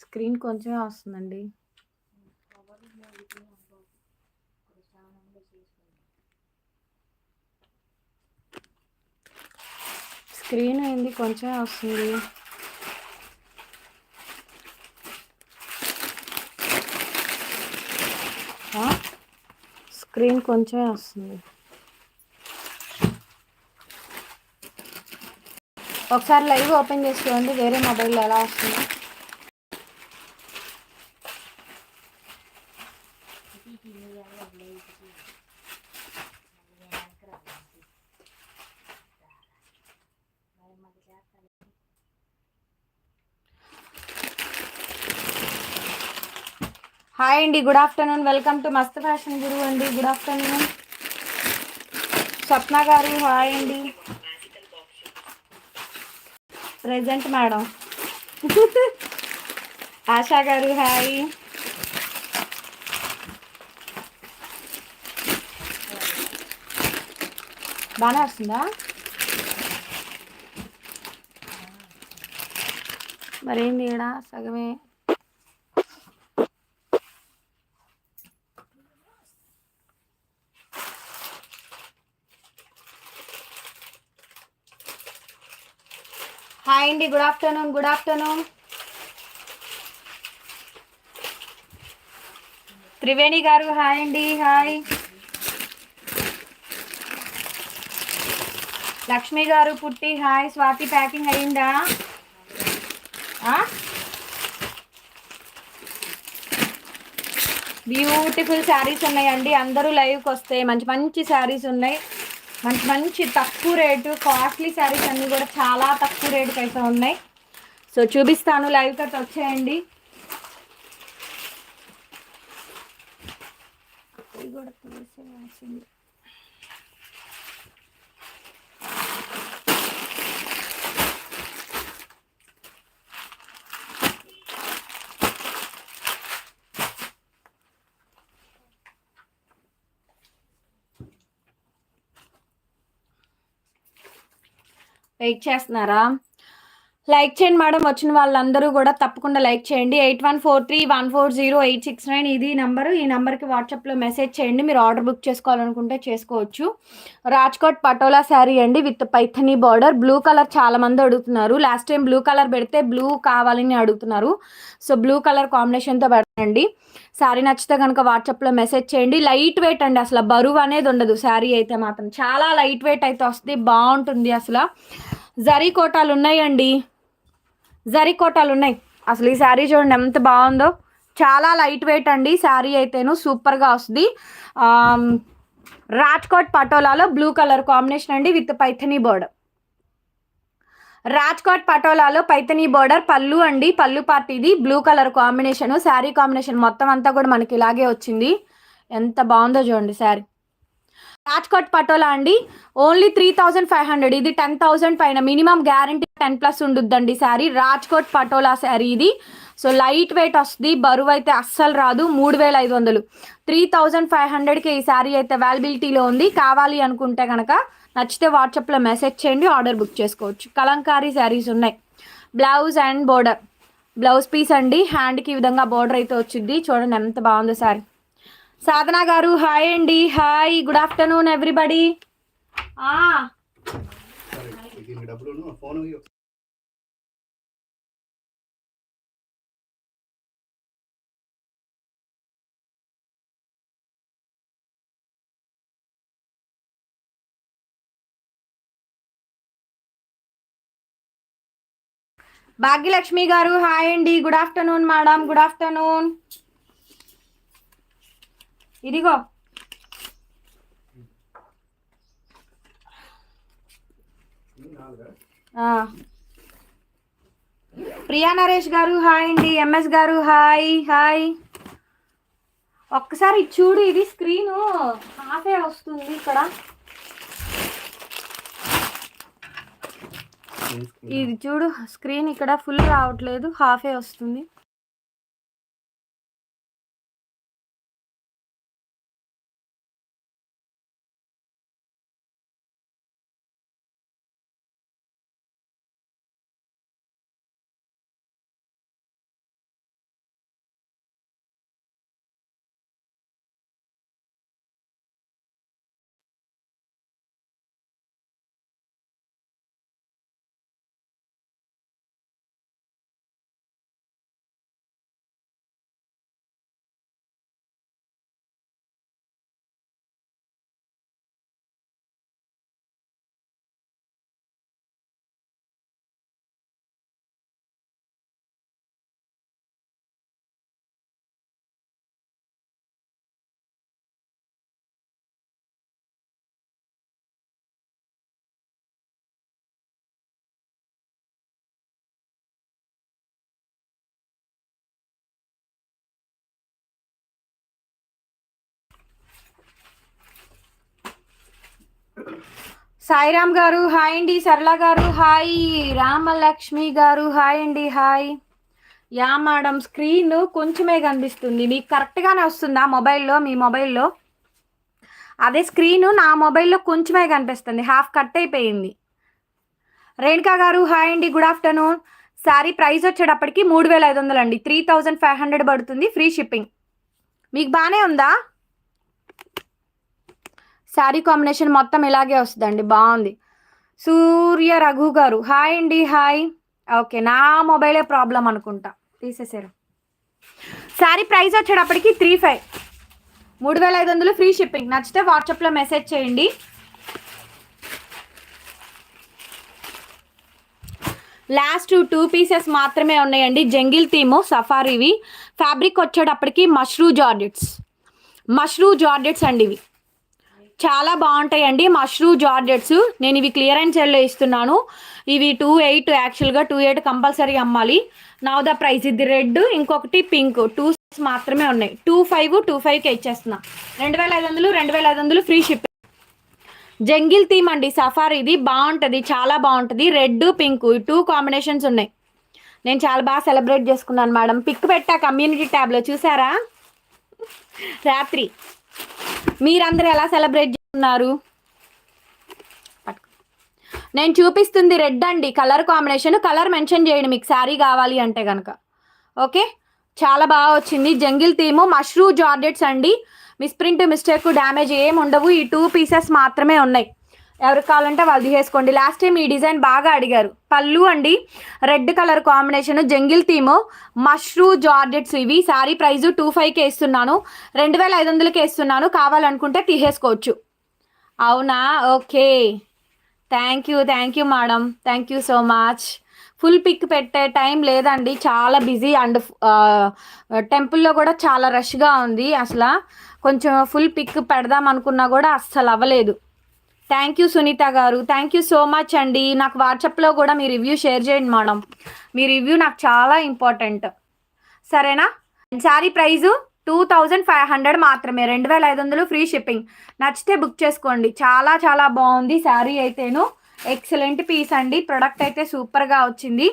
Screen కొంచెమే వస్తుందండి. Screen అయింది కొంచెమే వస్తుంది. స్క్రీన్ కొంచెమే వస్తుంది. ఒకసారి లైవ్ ఓపెన్ చేసి చూడండి వేరే మొబైల్లో ఎలా వస్తుంది. హాయ్ అండి గుడ్ ఆఫ్టర్నూన్ వెల్కమ్ టు మస్త్ ఫ్యాషన్ గురువు అండి. గుడ్ ఆఫ్టర్నూన్ స్వప్న గారు హాయ్ అండి. Present madam. ఆశా గారు హాయ్. బాగానే వస్తుందా? మరేంది ఇక్కడ సగమే హాయ్ అండి good afternoon good afternoon Triveni గారు హాయ్ అండి హాయ్. లక్ష్మి గారు పుట్టి హాయ్. స్వాతి ప్యాకింగ్ అయిందా? బ్యూటిఫుల్ శారీస్ ఉన్నాయండి. అందరూ లైవ్కి వస్తే మంచి మంచి శారీస్ ఉన్నాయి. మంచి మంచి తక్కువ రేటు కాస్ట్లీ శారీస్ అన్నీ కూడా చాలా తక్కువ రేటుకి అయితే ఉన్నాయి. సో చూపిస్తాను లైవ్ కట్ వచ్చేయండి. కూడా వెయిట్ చేస్తున్నారా? లైక్ చేయండి మేడం వచ్చిన వాళ్ళందరూ కూడా తప్పకుండా లైక్ చేయండి. Eight one four three one four zero eight six nine ఇది నంబరు. ఈ నెంబర్కి వాట్సాప్లో మెసేజ్ చేయండి. మీరు ఆర్డర్ బుక్ చేసుకోవాలనుకుంటే చేసుకోవచ్చు. రాజ్కోట్ పటోలా శారీ అండి with Paithani border. Blue colour చాలా మంది అడుగుతున్నారు. లాస్ట్ టైం బ్లూ కలర్ పెడితే బ్లూ కావాలని అడుగుతున్నారు. సో బ్లూ కలర్ కాంబినేషన్తో పెడతానండి శారీ నచ్చితే కనుక వాట్సాప్లో మెసేజ్ చేయండి. లైట్ వెయిట్ అండి అసలు బరువు అనేది ఉండదు. శారీ అయితే మాత్రం చాలా లైట్ వెయిట్ అయితే వస్తుంది. బాగుంటుంది అసలు. జరీ కోటాలు ఉన్నాయండి జరీ కోటాలు ఉన్నాయి అసలు ఈ శారీ చూడండి ఎంత బాగుందో. చాలా లైట్ వెయిట్ అండి. శారీ అయితేను సూపర్గా వస్తుంది. రాజ్కోట్ పటోలాలో బ్లూ కలర్ కాంబినేషన్ అండి విత్ పైథనీ బోర్డర్. రాజ్కోట్ పటోలాలో పైథనీ బోర్డర్ పళ్ళు అండి. పళ్ళు పార్టీది blue colour combination. Sari combination మొత్తం అంతా కూడా మనకి ఇలాగే వచ్చింది. ఎంత బాగుందో చూడండి శారీ. రాజ్కోట్ పటోలా అండి? Only three thousand five hundred ఇది టెన్ థౌజండ్ పైన. మినిమం గ్యారంటీ టెన్ ప్లస్ ఉండుద్దండి శారీ. రాజ్కోట్ పటోలా శారీ ఇది. సో లైట్ వెయిట్ వస్తుంది. బరువు అయితే అస్సలు రాదు. మూడు వేల ఐదు వందలు. త్రీ థౌజండ్ ఫైవ్ హండ్రెడ్కి ఈ శారీ అయితే అవైలబిలిటీలో ఉంది. కావాలి అనుకుంటే కనుక నచ్చితే వాట్సాప్లో మెసేజ్ చేయండి. ఆర్డర్ బుక్ చేసుకోవచ్చు. కలంకారీ శారీస్ ఉన్నాయి. Blouse and border blouse piece అండి. హ్యాండ్కి ఈ విధంగా బోర్డర్ అయితే వచ్చింది చూడండి ఎంత బాగుందో శారీ. సాధన గారు హాయ్ అండి. Hi good afternoon everybody. Bhagyalakshmi గారు హాయ్ అండి. Good afternoon madam. Good afternoon. ఇదిగో. ఆ. ప్రియా నరేష్ గారు హాయ్ అండి. ఎంఎస్ గారు హాయ్ హాయ్. ఒక్కసారి చూడు ఇది స్క్రీను. హాఫే వస్తుంది ఇక్కడ. ఇది చూడు స్క్రీన్ ఇక్కడ ఫుల్ రావట్లేదు. హాఫే వస్తుంది. సాయిరామ్ గారు హాయ్ అండి. సరళ గారు హాయ్. రామలక్ష్మి గారు హాయ్ అండి హాయ్. యా మేడం స్క్రీన్ కొంచెమే కనిపిస్తుంది. మీకు కరెక్ట్గానే వస్తుందా మొబైల్లో మీ మొబైల్లో? అదే స్క్రీన్ నా మొబైల్లో కొంచెమే కనిపిస్తుంది. హాఫ్ కట్ అయిపోయింది. రేణుకా గారు హాయ్ అండి గుడ్ ఆఫ్టర్నూన్. సారీ ప్రైస్ వచ్చేటప్పటికి మూడు వేల ఐదు వందలు అండి. త్రీ థౌజండ్ ఫైవ్ హండ్రెడ్ పడుతుంది ఫ్రీ షిప్పింగ్. మీకు బాగానే ఉందా? శారీ కాంబినేషన్ మొత్తం ఇలాగే వస్తుందండి బాగుంది. సూర్య రఘు గారు హాయ్ అండి హాయ్. ఓకే నా మొబైలే ప్రాబ్లం అనుకుంటా తీసేసారు. శారీ ప్రైస్ వచ్చేటప్పటికి త్రీ ఫైవ్. మూడు వేల ఐదు వందలు ఫ్రీ షిప్పింగ్. నచ్చితే వాట్సాప్లో మెసేజ్ చేయండి. లాస్ట్ టూ పీసెస్ మాత్రమే ఉన్నాయండి జంగిల్ థీము సఫారీవి. ఫ్యాబ్రిక్ వచ్చేటప్పటికి మష్రూ జార్జెట్స్. మష్రూ జార్జెట్స్ అండి ఇవి. చాలా బాగుంటాయండి మష్రూ జార్జెట్స్. నేను ఇవి క్లియరెన్స్ సేల్లో ఇస్తున్నాను. ఇవి టూ ఎయిట్ యాక్చువల్గా టూ ఎయిట్ కంపల్సరీ అమ్మాలి. నవ్ ద ప్రైస్ ఇది రెడ్ ఇంకొకటి పింక్. టూ మాత్రమే ఉన్నాయి. టూ ఫైవ్ టూ ఫైవ్కి ఇచ్చేస్తున్నా. రెండు వేల ఐదు వందలు రెండు వేల ఐదు వందలు ఫ్రీ షిప్ జంగిల్ థీమ్ అండి సఫారీ ఇది. బాగుంటుంది చాలా బాగుంటుంది. రెడ్ పింక్ టూ కాంబినేషన్స్ ఉన్నాయి. నేను చాలా బాగా సెలబ్రేట్ చేసుకున్నాను మేడం పిక్ పెట్టా కమ్యూనిటీ ట్యాబ్లో చూసారా? రాత్రి. మీరందరూ ఎలా సెలబ్రేట్ చేస్తున్నారు? నేను చూపిస్తుంది రెడ్ అండి కలర్ కాంబినేషన్. కలర్ మెన్షన్ చేయండి మీకు శారీ కావాలి అంటే కనుక ఓకే? చాలా బాగా వచ్చింది. జంగిల్ థీము మష్రూ జార్జెట్స్ అండి. మిస్ప్రింట్ మిస్టేక్ డ్యామేజ్ ఏం ఉండవు ఈ టూ పీసెస్ మాత్రమే ఉన్నాయి. ఎవరికి కావాలంటే వాళ్ళు తీసేసుకోండి. లాస్ట్ టైం ఈ డిజైన్ బాగా అడిగారు. పళ్ళు అండి red colour combination jungle theme mashru georgettes ఇవి శారీ ప్రైస్ టూ ఫైవ్కి వేస్తున్నాను రెండు వేల ఐదు వందలకి వేస్తున్నాను కావాలనుకుంటే తీసేసుకోవచ్చు. అవునా? Okay. Thank you thank you madam thank you so much full pic పెట్టే టైం లేదండి. చాలా బిజీ అండ్ టెంపుల్లో కూడా చాలా రష్గా ఉంది. అసలు కొంచెం ఫుల్ పిక్ పెడదాం అనుకున్నా కూడా అస్సలు అవ్వలేదు. థ్యాంక్ యూ సునీత గారు. థ్యాంక్ యూ సో మచ్ అండి. నాకు వాట్సాప్లో కూడా మీ రివ్యూ షేర్ చేయండి మేడం. మీ రివ్యూ నాకు చాలా ఇంపార్టెంట్ సరేనా? Sari price two thousand five hundred మాత్రమే. రెండు వేల ఐదు వందలు ఫ్రీ షిప్పింగ్ నచ్చితే బుక్ చేసుకోండి. చాలా చాలా బాగుంది శారీ అయితేను. ఎక్సలెంట్ పీస్ అండి. ప్రొడక్ట్ అయితే సూపర్గా వచ్చింది.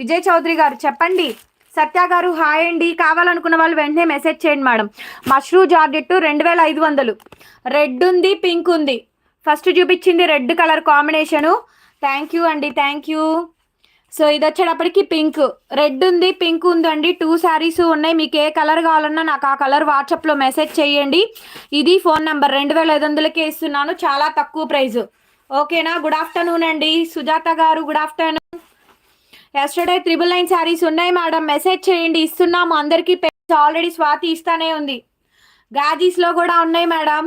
విజయ్ చౌదరి గారు చెప్పండి. సత్య గారు హాయ్ అండి. కావాలనుకున్న వాళ్ళు వెంటనే మెసేజ్ చేయండి మేడం. మష్రూ జార్జెట్ రెండు వేల ఐదు వందలు. రెడ్ ఉంది పింక్ ఉంది. ఫస్ట్ చూపించింది red colour combination. Thank you అండి థ్యాంక్ యూ సో ఇది వచ్చేటప్పటికి పింక్. రెడ్ ఉంది పింక్ ఉందండి. టూ శారీస్ ఉన్నాయి. మీకు ఏ కలర్ కావాలన్నా నాకు ఆ కలర్ వాట్సాప్లో మెసేజ్ చేయండి. ఇది ఫోన్ నెంబర్ రెండు వేల ఐదు వందలకే ఇస్తున్నాను. చాలా తక్కువ ప్రైస్. ఓకేనా? గుడ్ ఆఫ్టర్నూన్ అండి. సుజాత గారు good afternoon yesterday triple nine saris ఉన్నాయి మేడం మెసేజ్ చేయండి. ఇస్తున్నాము. అందరికీ ఆల్రెడీ స్వాతి ఇస్తానే ఉంది. గాజీస్లో కూడా ఉన్నాయి మేడం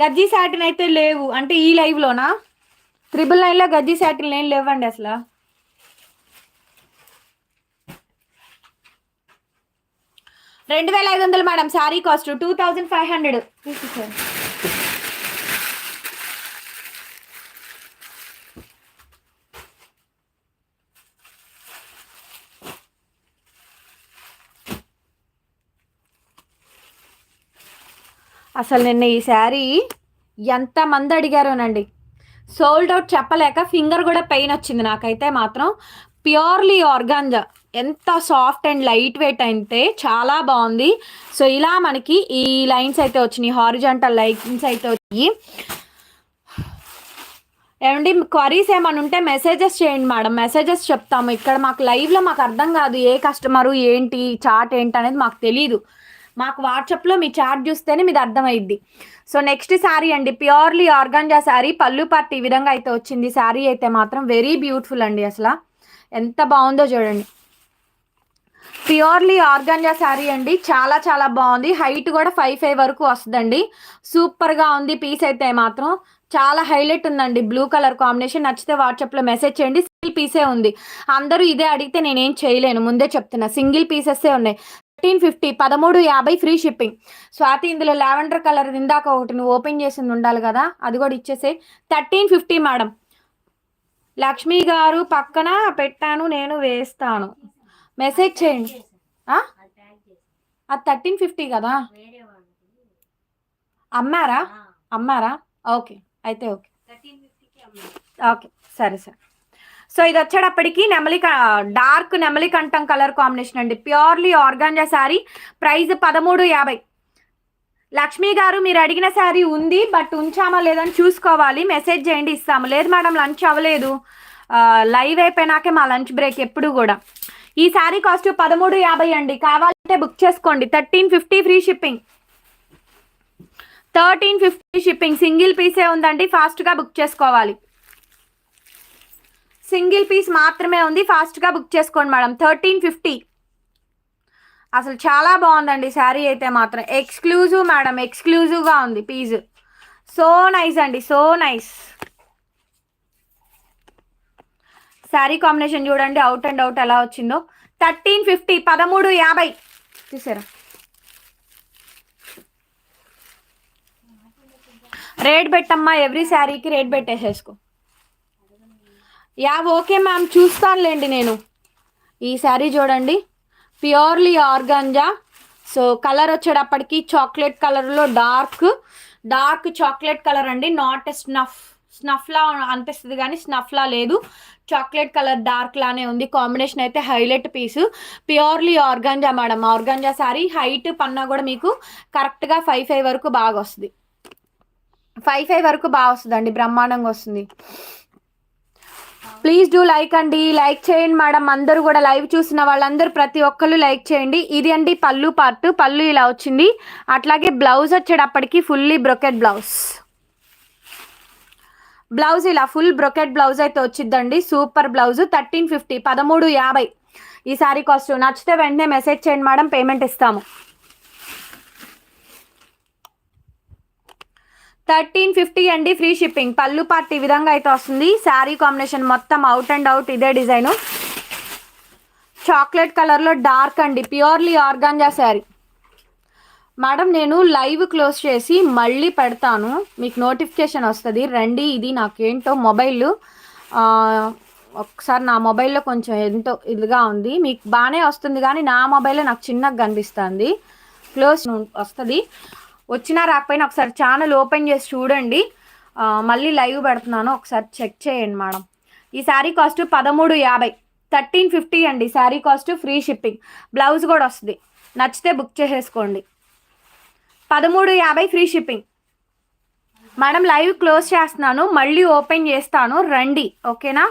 గజ్జీ సాటిన్ అయితే లేవు. అంటే ఈ లైవ్లోనా త్రిబుల్ నైన్లో గజ్జీ సాటిన్ ఏం లేవండి అసలు. రెండు వేల ఐదు వందలు madam sari cost. Two thousand five hundred. అసలు నిన్న ఈ శారీ ఎంతమంది అడిగారోనండి. సోల్డ్ అవుట్ చెప్పలేక ఫింగర్ కూడా పెయిన్ వచ్చింది నాకైతే మాత్రం. ప్యూర్లీ ఆర్గాంజా ఎంత సాఫ్ట్ అండ్ లైట్ వెయిట్ అయితే చాలా బాగుంది. సో ఇలా మనకి ఈ లైన్స్ అయితే వచ్చినాయి. హారిజాంటల్ లైన్స్ అయితే వచ్చి ఏమండి క్వరీస్ ఏమైనా ఉంటే మెసేజెస్ చేయండి మేడం. మెసేజెస్ చెప్తాము. ఇక్కడ మాకు లైవ్లో మాకు అర్థం కాదు ఏ కస్టమరు ఏంటి చాట్ ఏంటి అనేది మాకు తెలియదు మాకు వాట్సాప్లో మీ చాట్ చూస్తేనే మీది అర్థమైద్ది. సో నెక్స్ట్ శారీ అండి ప్యూర్లీ ఆర్గాంజా శారీ పళ్ళు పార్టీ ఈ విధంగా అయితే వచ్చింది. శారీ అయితే మాత్రం వెరీ బ్యూటిఫుల్ అండి అసలు. ఎంత బాగుందో చూడండి. ప్యూర్లీ ఆర్గాంజా శారీ అండి చాలా చాలా బాగుంది. హైట్ కూడా ఫైవ్ ఫైవ్ వరకు వస్తుందండి. సూపర్గా ఉంది పీస్ అయితే మాత్రం. చాలా హైలైట్ ఉందండి బ్లూ కలర్ కాంబినేషన్. నచ్చితే వాట్సాప్లో మెసేజ్ చేయండి. సింగిల్ పీసే ఉంది. అందరూ ఇదే అడిగితే నేనేం చేయలేను. ముందే చెప్తున్నా సింగిల్ పీసెస్సే ఉన్నాయి. థర్టీన్ ఫిఫ్టీ పదమూడు యాభై ఫ్రీ షిప్పింగ్. స్వాతి ఇందులో లావెండర్ కలర్ ఇందాక ఒకటి నువ్వు ఓపెన్ చేసింది ఉండాలి కదా అది కూడా ఇచ్చేసే థర్టీన్ ఫిఫ్టీ మేడం. లక్ష్మి గారు పక్కన పెట్టాను నేను వేస్తాను. మెసేజ్ చేయండి. ఆ? అది థర్టీన్ ఫిఫ్టీ కదా? అమ్మారా? అమ్మారా? ఓకే అయితే ఓకే. ఓకే సరే సరే. సో ఇది వచ్చేటప్పటికి నెమలి డార్క్ నెమలి కంఠం కలర్ కాంబినేషన్ అండి. Purely organza sari. ప్రైస్ పదమూడు యాభై. లక్ష్మి గారు మీరు అడిగిన శారీ ఉంది బట్ ఉంచామా లేదని చూసుకోవాలి. మెసేజ్ చేయండి ఇస్తాము. లేదు మేడం లంచ్ అవ్వలేదు. లైవ్ అయిపోయినాకే మా లంచ్ బ్రేక్ ఎప్పుడు కూడా. ఈ శారీ కాస్ట్ పదమూడు యాభై అండి. కావాలంటే బుక్ చేసుకోండి. Thirteen fifty free shipping. Thirteen fifty shipping. Single పీసే ఉందండి. ఫాస్ట్గా బుక్ చేసుకోవాలి. సింగిల్ పీస్ మాత్రమే ఉంది. ఫాస్ట్గా బుక్ చేసుకోండి మేడం. Thirteen fifty. అసలు చాలా బాగుందండి. శారీ అయితే మాత్రం ఎక్స్క్లూజివ్ మేడం. ఎక్స్క్లూజివ్గా ఉంది పీస్. సో నైస్ అండి. So nice. శారీ కాంబినేషన్ చూడండి. అవుట్ అండ్ అవుట్ ఎలా వచ్చిందో. Thirteen fifty. పదమూడు యాభై. చూసారా? రేట్ పెట్టమ్మా. ఎవ్రీ శారీకి రేట్ పెట్టేసేసుకో. యా ఓకే మ్యామ్ చూస్తానులేండి నేను. ఈ శారీ చూడండి. Purely organza. సో కలర్ వచ్చేటప్పటికి చాక్లెట్ కలర్లో డార్క్. డార్క్ చాక్లెట్ కలర్ అండి. Not snuff. స్నఫ్లా అనిపిస్తుంది కానీ స్నఫ్లా లేదు. చాక్లెట్ కలర్ డార్క్ లానే ఉంది. కాంబినేషన్ అయితే highlight piece. Purely organza madam. Organza sari. Height పన్నా కూడా మీకు కరెక్ట్గా ఫైవ్ ఫైవ్ వరకు బాగా వస్తుంది. ఫైవ్ ఫైవ్ వరకు బాగా వస్తుందండి. బ్రహ్మాండంగా వస్తుంది. ప్లీజ్ డూ లైక్ అండి. లైక్ చేయండి మేడం. అందరూ కూడా లైవ్ చూసిన వాళ్ళందరూ ప్రతి ఒక్కరు లైక్ చేయండి. ఇది అండి పళ్ళు పార్ట్. పళ్ళు ఇలా వచ్చింది. అట్లాగే బ్లౌజ్ వచ్చేటప్పటికి ఫుల్లీ బ్రొకెట్ బ్లౌజ్ బ్లౌజ్ ఇలా ఫుల్ బ్రొకెట్ బ్లౌజ్ అయితే వచ్చిందండి సూపర్ బ్లౌజ్. థర్టీన్ ఫిఫ్టీ పదమూడు యాభై. ఈ సారీ కాస్ట్ నచ్చితే వెంటనే మెసేజ్ చేయండి మేడం. పేమెంట్ ఇస్తాము. థర్టీన్ ఫిఫ్టీ అండి ఫ్రీ షిప్పింగ్. పళ్ళు పార్ట్ ఈ విధంగా అయితే వస్తుంది. శారీ కాంబినేషన్ మొత్తం అవుట్ అండ్ అవుట్ ఇదే డిజైను చాక్లెట్ కలర్లో డార్క్ అండి ప్యూర్లీ ఆర్గాంజా శారీ. మేడం నేను లైవ్ క్లోజ్ చేసి మళ్ళీ పెడతాను. మీకు నోటిఫికేషన్ వస్తుంది. రండి ఇది నాకేంటో మొబైల్ ఒకసారి నా మొబైల్లో కొంచెం ఎంతో ఇదిగా ఉంది. మీకు బాగానే వస్తుంది కానీ నా మొబైల్లో నాకు చిన్నగా కనిపిస్తుంది. క్లోజ్ వస్తుంది. వచ్చినా రాకపోయినా ఒకసారి ఛానల్ ఓపెన్ చేసి చూడండి. మళ్ళీ లైవ్ పెడుతున్నాను. ఒకసారి చెక్ చేయండి మేడం. ఈ శారీ కాస్ట్ పదమూడు యాభై థర్టీన్ ఫిఫ్టీ అండి. Sari cost free shipping. Blouse కూడా వస్తుంది. నచ్చితే బుక్ చేసేసుకోండి. పదమూడు యాభై free shipping. Madam live close చేస్తున్నాను. మళ్ళీ ఓపెన్ చేస్తాను. రండి. ఓకేనా?